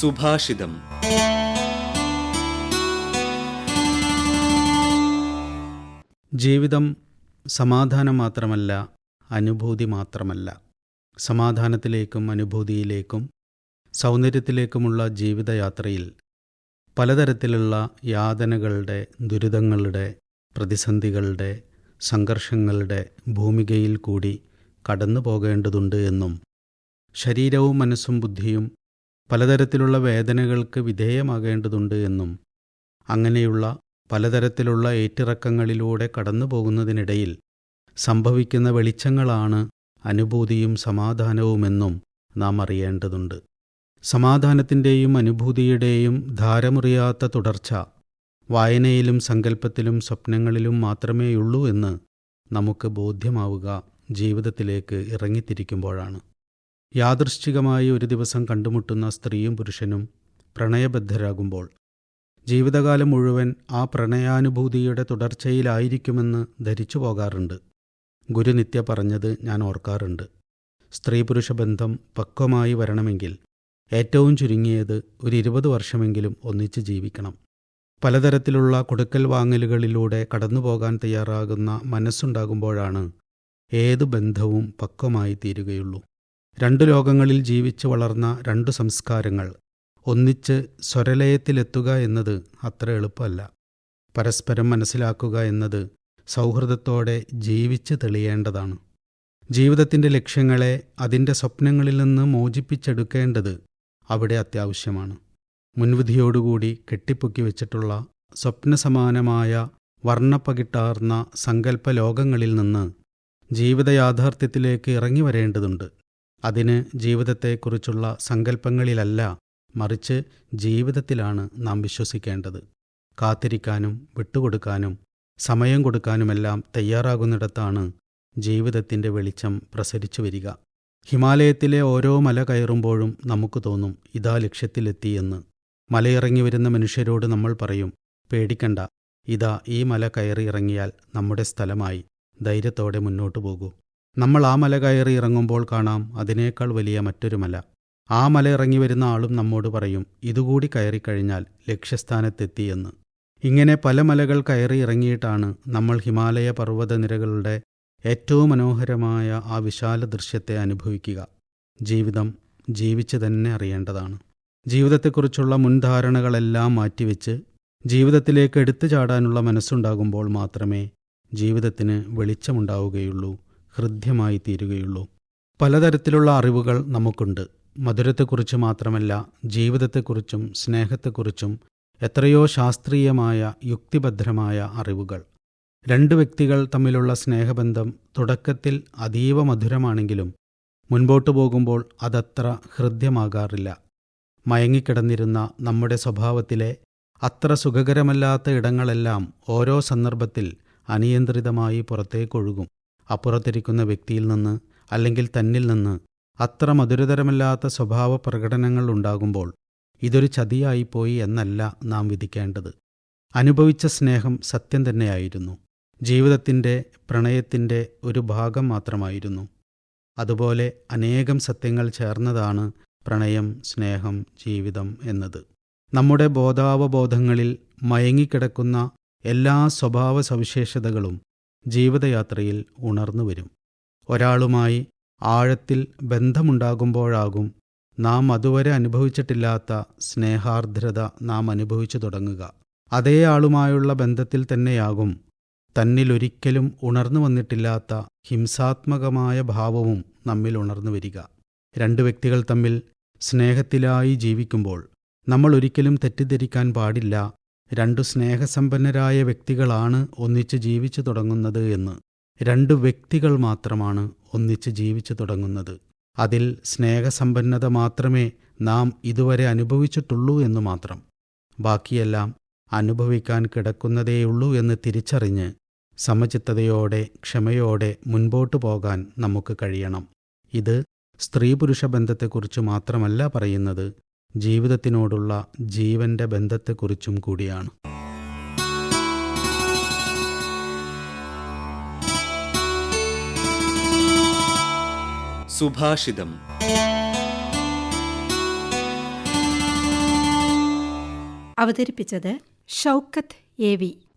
സുഭാഷിതം. ജീവിതം സമാധാനം മാത്രമല്ല അനുഭൂതി മാത്രമല്ല. സമാധാനത്തിലേക്കും അനുഭൂതിയിലേക്കും സൗന്ദര്യത്തിലേക്കുമുള്ള ജീവിതയാത്രയിൽ പലതരത്തിലുള്ള യാതനകളുടെ ദുരിതങ്ങളുടെ പ്രതിസന്ധികളുടെ സംഘർഷങ്ങളുടെ ഭൂമികയിൽ കൂടി കടന്നു പോകേണ്ടതുണ്ട് എന്നും ശരീരവും മനസ്സും ബുദ്ധിയും പലതരത്തിലുള്ള വേദനകൾക്ക് വിധേയമാകേണ്ടതുണ്ട് എന്നും അങ്ങനെയുള്ള പലതരത്തിലുള്ള ഏറ്റിറക്കങ്ങളിലൂടെ കടന്നു പോകുന്നതിനിടയിൽ സംഭവിക്കുന്ന വെളിച്ചങ്ങളാണ് അനുഭൂതിയും സമാധാനവുമെന്നും നാം അറിയേണ്ടതുണ്ട്. സമാധാനത്തിന്റെയും അനുഭൂതിയുടെയും ധാരമുറിയാത്ത തുടർച്ച വായനയിലും സങ്കല്പത്തിലും സ്വപ്നങ്ങളിലും മാത്രമേയുള്ളൂ എന്ന് നമുക്ക് ബോധ്യമാവുക ജീവിതത്തിലേക്ക് ഇറങ്ങിത്തിരിക്കുമ്പോഴാണ്. യാദൃശ്ചികമായി ഒരു ദിവസം കണ്ടുമുട്ടുന്ന സ്ത്രീയും പുരുഷനും പ്രണയബദ്ധരാകുമ്പോൾ ജീവിതകാലം മുഴുവൻ ആ പ്രണയാനുഭൂതിയുടെ തുടർച്ചയിലായിരിക്കുമെന്ന് ധരിച്ചു പോകാറുണ്ട്. ഗുരുനിത്യ പറഞ്ഞത് ഞാൻ ഓർക്കാറുണ്ട്. സ്ത്രീ പുരുഷ ബന്ധം പക്വമായി വരണമെങ്കിൽ ഏറ്റവും ചുരുങ്ങിയത് ഒരു ഇരുപത് വർഷമെങ്കിലും ഒന്നിച്ച് ജീവിക്കണം. പലതരത്തിലുള്ള കൊടുക്കൽ വാങ്ങലുകളിലൂടെ കടന്നുപോകാൻ തയ്യാറാകുന്ന മനസ്സുണ്ടാകുമ്പോഴാണ് ഏത് ബന്ധവും പക്വമായി തീരുകയുള്ളൂ. രണ്ടു ലോകങ്ങളിൽ ജീവിച്ചു വളർന്ന രണ്ടു സംസ്കാരങ്ങൾ. ഒന്നിച്ച് സ്വരലയത്തിലെത്തുക എന്നത് അത്ര എളുപ്പമല്ല. പരസ്പരം മനസ്സിലാക്കുക എന്നത് സൗഹൃദത്തോടെ ജീവിച്ച് തെളിയേണ്ടതാണ്. ജീവിതത്തിന്റെ ലക്ഷ്യങ്ങളെ അതിന്റെ സ്വപ്നങ്ങളിൽ നിന്ന് മോചിപ്പിച്ചെടുക്കേണ്ടത് അവിടെ അത്യാവശ്യമാണ്. മുൻവിധിയോടുകൂടി കെട്ടിപ്പൊക്കി വെച്ചിട്ടുള്ള സ്വപ്നസമാനമായ വർണപ്പകിട്ടാർന്ന സങ്കല്പ ലോകങ്ങളിൽ നിന്ന് ജീവിത യാഥാർത്ഥ്യത്തിലേക്ക് ഇറങ്ങി വരേണ്ടതുണ്ട്. അതിന് ജീവിതത്തെക്കുറിച്ചുള്ള സങ്കല്പങ്ങളിലല്ല മറിച്ച് ജീവിതത്തിലാണ് നാം വിശ്വസിക്കേണ്ടത്. കാത്തിരിക്കാനും വിട്ടുകൊടുക്കാനും സമയം കൊടുക്കാനുമെല്ലാം തയ്യാറാകുന്നിടത്താണ് ജീവിതത്തിന്റെ വെളിച്ചം പ്രസരിച്ചു വരിക. ഹിമാലയത്തിലെ ഓരോ മല കയറുമ്പോഴും നമുക്ക് തോന്നും ഇതാ ലക്ഷ്യത്തിലെത്തിയെന്ന് മലയിറങ്ങി വരുന്ന മനുഷ്യരോട് നമ്മൾ പറയും പേടിക്കണ്ട ഇതാ ഈ മല കയറി ഇറങ്ങിയാൽ നമ്മുടെ സ്ഥലമായി ധൈര്യത്തോടെ മുന്നോട്ടു പോകൂ. നമ്മൾ ആ മല കയറി ഇറങ്ങുമ്പോൾ കാണാം അതിനേക്കാൾ വലിയ മറ്റൊരു മല. ആ മല ഇറങ്ങി വരുന്ന ആളും നമ്മോട് പറയും ഇതുകൂടി കയറിക്കഴിഞ്ഞാൽ ലക്ഷ്യസ്ഥാനത്തെത്തിയെന്ന് ഇങ്ങനെ പല മലകൾ കയറി ഇറങ്ങിയിട്ടാണ് നമ്മൾ ഹിമാലയ പർവതനിരകളുടെ ഏറ്റവും മനോഹരമായ ആ വിശാല ദൃശ്യത്തെ അനുഭവിക്കുക. ജീവിതം ജീവിച്ച് തന്നെ അറിയേണ്ടതാണ്. ജീവിതത്തെക്കുറിച്ചുള്ള മുൻധാരണകളെല്ലാം മാറ്റിവെച്ച് ജീവിതത്തിലേക്ക് എടുത്തു ചാടാനുള്ള മനസ്സുണ്ടാകുമ്പോൾ മാത്രമേ ജീവിതത്തിന് വെളിച്ചമുണ്ടാവുകയുള്ളൂ. ഹൃദ്യമായി തീരുകയുള്ളൂ പലതരത്തിലുള്ള അറിവുകൾ നമുക്കുണ്ട്. മധുരത്തെക്കുറിച്ച് മാത്രമല്ല ജീവിതത്തെക്കുറിച്ചും സ്നേഹത്തെക്കുറിച്ചും എത്രയോ ശാസ്ത്രീയമായ യുക്തിഭദ്രമായ അറിവുകൾ. രണ്ട് വ്യക്തികൾ തമ്മിലുള്ള സ്നേഹബന്ധം തുടക്കത്തിൽ അതീവ മധുരമാണെങ്കിലും മുൻപോട്ടു പോകുമ്പോൾ അതത്ര ഹൃദ്യമാകാറില്ല. മയങ്ങിക്കിടന്നിരുന്ന നമ്മുടെ സ്വഭാവത്തിലെ അത്ര സുഖകരമല്ലാത്ത ഇടങ്ങളെല്ലാം ഓരോ സന്ദർഭത്തിൽ അനിയന്ത്രിതമായി പുറത്തേക്കൊഴുകും. അപ്പുറത്തിരിക്കുന്ന വ്യക്തിയിൽ നിന്ന് അല്ലെങ്കിൽ തന്നിൽ നിന്ന് അത്ര മധുരതരമല്ലാത്ത സ്വഭാവ പ്രകടനങ്ങൾ ഉണ്ടാകുമ്പോൾ ഇതൊരു ചതിയായിപ്പോയി എന്നല്ല നാം വിധിക്കേണ്ടത്. അനുഭവിച്ച സ്നേഹം സത്യം തന്നെയായിരുന്നു. ജീവിതത്തിന്റെ പ്രണയത്തിന്റെ ഒരു ഭാഗം മാത്രമായിരുന്നു. അതുപോലെ അനേകം സത്യങ്ങൾ ചേർന്നതാണ് പ്രണയം സ്നേഹം ജീവിതം എന്നത്. നമ്മുടെ ബോധാവബോധങ്ങളിൽ മയങ്ങിക്കിടക്കുന്ന എല്ലാ സ്വഭാവ സവിശേഷതകളും ജീവിതയാത്രയിൽ ഉണർന്നു വരും ഒരാളുമായി ആഴത്തിൽ ബന്ധമുണ്ടാകുമ്പോഴാകും നാം അതുവരെ അനുഭവിച്ചിട്ടില്ലാത്ത സ്നേഹാർദ്രത നാം അനുഭവിച്ചു തുടങ്ങുക. അതേ ആളുമായുള്ള ബന്ധത്തിൽ തന്നെയാകും തന്നിലൊരിക്കലും ഉണർന്നു വന്നിട്ടില്ലാത്ത ഹിംസാത്മകമായ ഭാവവും നമ്മിൽ ഉണർന്നു വരിക. രണ്ട് വ്യക്തികൾ തമ്മിൽ സ്നേഹത്തിലായി ജീവിക്കുമ്പോൾ നമ്മൾ ഒരിക്കലും തെറ്റിദ്ധരിക്കാൻ പാടില്ല രണ്ടു സ്നേഹസമ്പന്നരായ വ്യക്തികളാണ് ഒന്നിച്ച് ജീവിച്ചു തുടങ്ങുന്നത് എന്ന്. രണ്ടു വ്യക്തികൾ മാത്രമാണ് ഒന്നിച്ച് ജീവിച്ചു തുടങ്ങുന്നത്. അതിൽ സ്നേഹസമ്പന്നത മാത്രമേ നാം ഇതുവരെ അനുഭവിച്ചിട്ടുള്ളൂ എന്ന് മാത്രം. ബാക്കിയെല്ലാം അനുഭവിക്കാൻ കിടക്കുന്നതേയുള്ളൂ എന്ന് തിരിച്ചറിഞ്ഞ് സമചിത്തതയോടെ ക്ഷമയോടെ മുൻപോട്ടു പോകാൻ നമുക്ക് കഴിയണം. ഇത് സ്ത്രീ പുരുഷ ബന്ധത്തെക്കുറിച്ച് മാത്രമല്ല പറയുന്നത്. ജീവിതത്തിനോടുള്ള ജീവന്റെ ബന്ധത്തെക്കുറിച്ചും കൂടിയാണ്. സുഭാഷിതം. അവതരിപ്പിച്ചത് ഷൗക്കത്ത് എ വി.